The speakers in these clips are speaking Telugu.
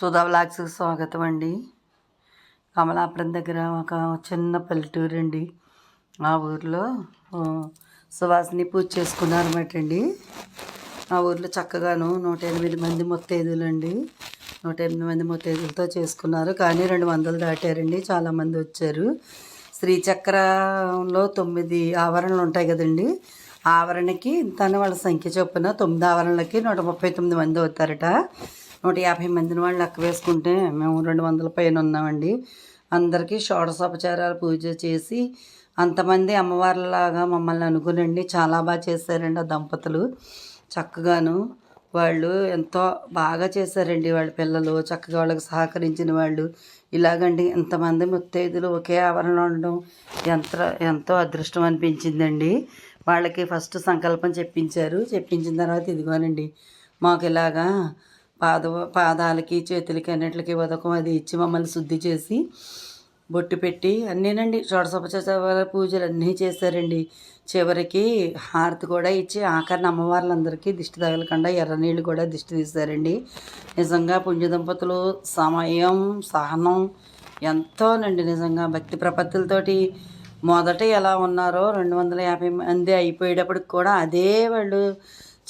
సుధా బ్లాగ్స్కి స్వాగతం అండి. కమలాపురం దగ్గర ఒక చిన్న పల్లెటూరు అండి. ఆ ఊర్లో సువాసిని పూజ చేసుకున్నారన్నమాట అండి. ఆ ఊర్లో చక్కగాను నూట ఎనిమిది మంది ముత్తైదులు అండి. నూట ఎనిమిది మంది ముత్తైదులతో చేసుకున్నారు. కానీ రెండు వందలు దాటారండి. చాలామంది వచ్చారు. శ్రీచక్రంలో తొమ్మిది ఆవరణలు ఉంటాయి కదండి. ఆవరణకి తన వాళ్ళ సంఖ్య చొప్పున తొమ్మిది ఆవరణలకి నూట ముప్పై తొమ్మిది మంది అవుతారట. నూట యాభై మందిని వాళ్ళు లెక్క వేసుకుంటే మేము రెండు వందల పైన ఉన్నామండి. అందరికీ షోడశోపచారాలు పూజ చేసి అంతమంది అమ్మవార్లలాగా మమ్మల్ని అనుకునండి చాలా బాగా చేశారండి ఆ దంపతులు. చక్కగాను వాళ్ళు ఎంతో బాగా చేశారండి వాళ్ళ పిల్లలు. చక్కగా వాళ్ళకి సహకరించిన వాళ్ళు. ఇలాగండి ఎంతమంది ముత్తైదులు ఒకే ఆవరణలో ఉండడం ఎంత ఎంతో అదృష్టం అనిపించిందండి. వాళ్ళకి ఫస్ట్ సంకల్పం చెప్పించారు. చెప్పించిన తర్వాత ఇదిగోనండి మాకు ఇలాగా పాద పాదాలకి చేతులకి అన్నిటికి ఉదకం అది ఇచ్చి మమ్మల్ని శుద్ధి చేసి బొట్టు పెట్టి అన్నీనండి షోడశోపచార పూజలు అన్నీ చేశారండి చివరికి హారతి కూడా ఇచ్చి ఆఖరిని అమ్మవార్లందరికీ దిష్టి తగలకుండా ఎర్ర నీళ్ళు కూడా దిష్టి తీశారండి నిజంగా పుణ్య దంపతులు సమయం సహనం ఎంతోనండి నిజంగా భక్తి ప్రపత్తులతోటి. మొదట ఎలా ఉన్నారో రెండు వందల యాభై మంది అయిపోయేటప్పటికి కూడా అదే వాళ్ళు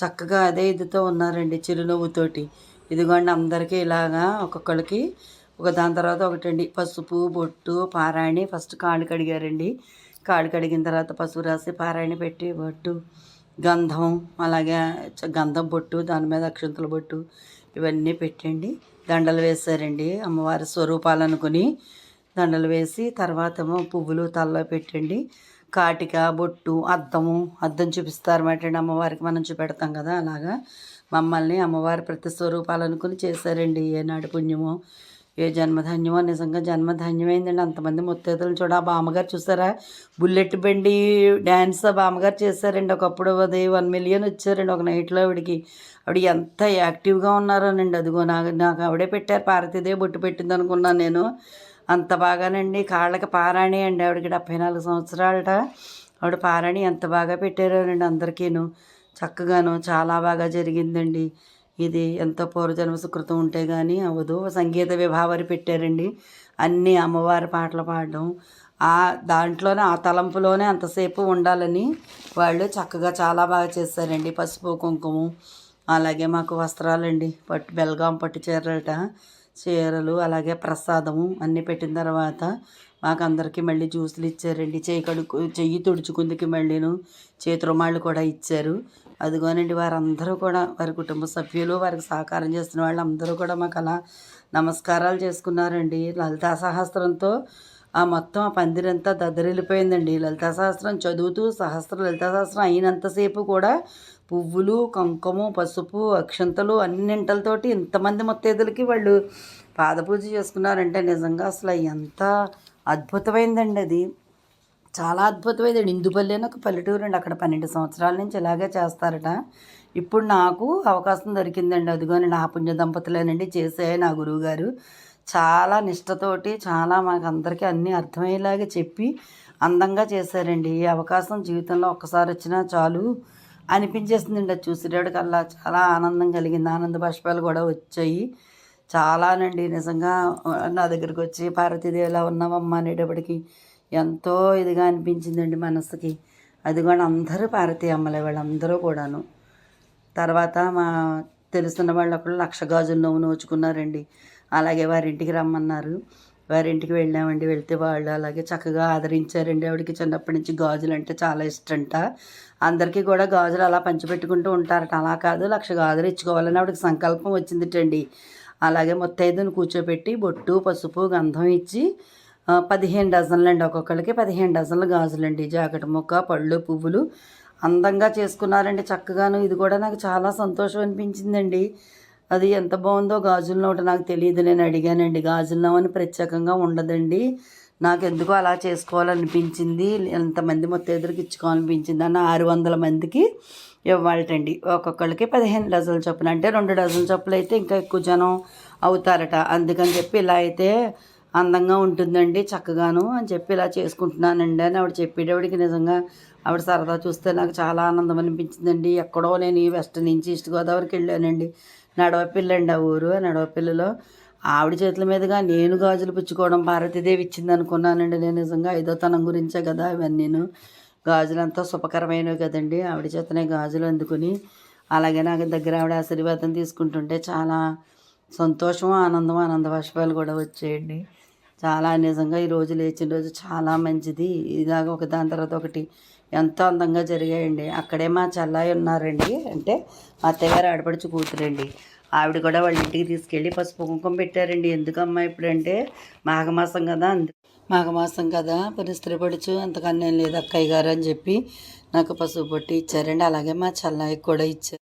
చక్కగా అదే ఇదితో ఉన్నారండి చిరునవ్వుతోటి. ఇదిగోండి అందరికీ ఇలాగా ఒక్కొక్కరికి ఒక దాని తర్వాత ఒకటండి. పసుపు బొట్టు పారాయణి ఫస్ట్ కాళ్ళు కడిగారండి. కాళ్ళు కడిగిన తర్వాత పసుపు రాసి పారాయణ పెట్టి బొట్టు గంధం అలాగే గంధం బొట్టు దాని మీద అక్షంతల బొట్టు ఇవన్నీ పెట్టండి. దండలు వేశారండి. అమ్మవారి స్వరూపాలు అనుకుని దండలు వేసి తర్వాత ఏమో పువ్వులు తలలో పెట్టండి. కాటిక బొట్టు అద్దము అద్దం చూపిస్తారన్నమాట అండి అమ్మవారికి. మనం చూపెడతాం కదా అలాగా. మమ్మల్ని అమ్మవారి ప్రతి స్వరూపాలు అనుకుని చేశారండి. ఏనాడు పుణ్యమో ఏ జన్మధాన్యమో నిజంగా జన్మధాన్యమైందండి. అంతమంది ముత్తైదులను చూడ ఆ బామ్మగారు చూసారా? బుల్లెట్ బండి డ్యాన్స్ ఆ బామ్మగారు చేశారండి. ఒకప్పుడు అది వన్ మిలియన్ వచ్చారండి ఒక నైట్లో ఆవిడకి. ఆవిడ ఎంత యాక్టివ్గా ఉన్నారోనండి. అదిగో నాకు నాకు ఆవిడే పెట్టారు. పార్వతీదే బొట్టు పెట్టింది అనుకున్నాను నేను. అంత బాగానండి. కాళ్ళకి పారాణి అండి ఆవిడకి డెబ్భై నాలుగు సంవత్సరాలట. ఆవిడ పారాణి ఎంత బాగా పెట్టారోనండి అందరికీను. చక్కగాను చాలా బాగా జరిగిందండి. ఇది ఎంతో పూర్వజన్మ సుకృతం ఉంటే కానీ అవ్వదు సంగీత విభావరి పెట్టారండి. అన్నీ అమ్మవారి పాటలు పాడడం. ఆ దాంట్లోనే ఆ తలంపులోనే అంతసేపు ఉండాలని వాళ్ళు చక్కగా చాలా బాగా చేశారండి. పసుపు కుంకుమ అలాగే మాకు వస్త్రాలండి. పట్టు బెల్గాం పట్టు చీరలట. చీరలు అలాగే ప్రసాదము అన్నీ పెట్టిన తర్వాత మాకు అందరికీ మళ్ళీ జ్యూసులు ఇచ్చారండి. చేయి కడుక్కు చెయ్యి తుడుచుకుందికి మళ్ళీను చేతి రుమాళ్ళు కూడా ఇచ్చారు. అదిగోనండి వారందరూ కూడా వారి కుటుంబ సభ్యులు వారికి సహకారం చేస్తున్న వాళ్ళు అందరూ కూడా మాకు అలా నమస్కారాలు చేసుకున్నారండి. లలితా సహస్రంతో ఆ మొత్తం ఆ పందిరంతా దద్దరిల్లిపోయిందండి. లలితా సహస్రం చదువుతూ సహస్ర లలితా సహస్రం అయినంతసేపు కూడా పువ్వులు కుంకుమ పసుపు అక్షంతలు అన్నింటలతోటి ఇంతమంది ముత్తైదులకి వాళ్ళు పాదపూజ చేసుకున్నారంటే నిజంగా అసలు ఎంత అద్భుతమైందండి అది. చాలా అద్భుతమైందండి. ఇందుపల్లి అని ఒక పల్లెటూరు అండి. అక్కడ పన్నెండు సంవత్సరాల నుంచి ఇలాగే చేస్తారట. ఇప్పుడు నాకు అవకాశం దొరికిందండి. అదిగోని నా పుణ్య దంపతులేనండి. చేసే నా గురువుగారు. చాలా నిష్టతోటి చాలా మాకు అందరికీ అన్నీ అర్థమయ్యేలాగా చెప్పి అందంగా చేశారండి. ఈ అవకాశం జీవితంలో ఒక్కసారి వచ్చినా చాలు. అనిపించేసిందండి. అది చూసేటప్పటికల్లా చాలా ఆనందం కలిగింది. ఆనంద బాష్పాలు కూడా వచ్చాయి. చాలానండి. నిజంగా నా దగ్గరికి వచ్చి పార్వతీదేవి ఎలా ఉన్నావమ్మా? అనేటప్పటికి ఎంతో ఇదిగా అనిపించిందండి మనసుకి. అది కూడా అందరూ పార్వతీ అమ్మలే వాళ్ళందరూ కూడాను. తర్వాత మా తెలుస్తున్న వాళ్ళు ఒకళ్ళు లక్ష గాజులు నవ్వు నోచుకున్నారండి. అలాగే వారింటికి రమ్మన్నారు. వారింటికి వెళ్ళామండి. వెళ్తే వాళ్ళు అలాగే చక్కగా ఆదరించారండి. ఆవిడకి చిన్నప్పటి నుంచి గాజులు అంటే చాలా ఇష్టంట. అందరికీ కూడా గాజులు అలా పంచిపెట్టుకుంటూ ఉంటారట. అలా కాదు లక్ష గాజులు ఇచ్చుకోవాలని ఆవిడకి సంకల్పం వచ్చిందిటండి. అలాగే ముత్తైదును కూర్చోపెట్టి బొట్టు పసుపు గంధం ఇచ్చి పదిహేను డజన్లండి. ఒక్కొక్కరికి పదిహేను డజన్ల గాజులండి. జాకెట్ ముక్క పళ్ళు పువ్వులు అందంగా చేసుకున్నారండి. చక్కగాను ఇది కూడా నాకు చాలా సంతోషం అనిపించిందండి. అది ఎంత బాగుందో గాజుల నోట నాకు తెలియదు నేను అడిగానండి. గాజుల అని ప్రత్యేకంగా ఉండదండి. నాకు ఎందుకో అలా చేసుకోవాలనిపించింది. ఎంతమంది మొత్తెదురికి ఇచ్చుకోవాలనిపించింది అన్న ఆరు వందల మందికి ఇవ్వాలటండి. ఒక్కొక్కరికి పదిహేను డజన్ల చొప్పున అంటే రెండు డజన్ల చొప్పులు అయితే ఇంకా ఎక్కువ జనం అవుతారట. అందుకని చెప్పి ఇలా అయితే అందంగా ఉంటుందండి చక్కగాను అని చెప్పి ఇలా చేసుకుంటున్నానండి అని ఆవిడ చెప్పేటవిడికి నిజంగా ఆవిడ సరదా చూస్తే నాకు చాలా ఆనందం అనిపించిందండి. ఎక్కడో నేను ఈ వెస్ట్ నుంచి ఈస్ట్ గోదావరికి వెళ్ళానండి. నడవపిల్లండి అండి ఆ ఊరు నడవపిల్లలో ఆవిడ చేతుల మీదుగా నేను గాజులు పుచ్చుకోవడం భారతీదేవి ఇచ్చింది అనుకున్నానండి నేను నిజంగా. ఐదో తనం గురించే కదా ఇవన్నీను. గాజులు అంతా శుభకరమైనవి కదండి. ఆవిడ చేతనే గాజులు అందుకుని అలాగే నాకు దగ్గర ఆవిడ ఆశీర్వాదం తీసుకుంటుంటే చాలా సంతోషం ఆనందం ఆనంద బాష్పాలు కూడా వచ్చేయండి. చాలా నిజంగా ఈ రోజు లేచిన రోజు చాలా మంచిది. ఇలాగ ఒక దాని తర్వాత ఒకటి ఎంతో అందంగా జరిగాయండి. అక్కడే మా చెల్లాయి ఉన్నారండి. అంటే మా అత్తయ్యగారు ఆడపడుచు కూతురండి. ఆవిడ కూడా వాళ్ళ ఇంటికి తీసుకెళ్ళి పసుపు కుంకుమ పెట్టారండి. ఎందుకమ్మా ఇప్పుడంటే మాఘమాసం కదా అందు మాఘమాసం కదా. పరిస్థితి పడుచు అంతకన్నా లేదు అక్కయ్య గారు అని చెప్పి నాకు పసుపు పొట్టి ఇచ్చారండి. అలాగే మా చెల్లాయికి కూడా ఇచ్చారు.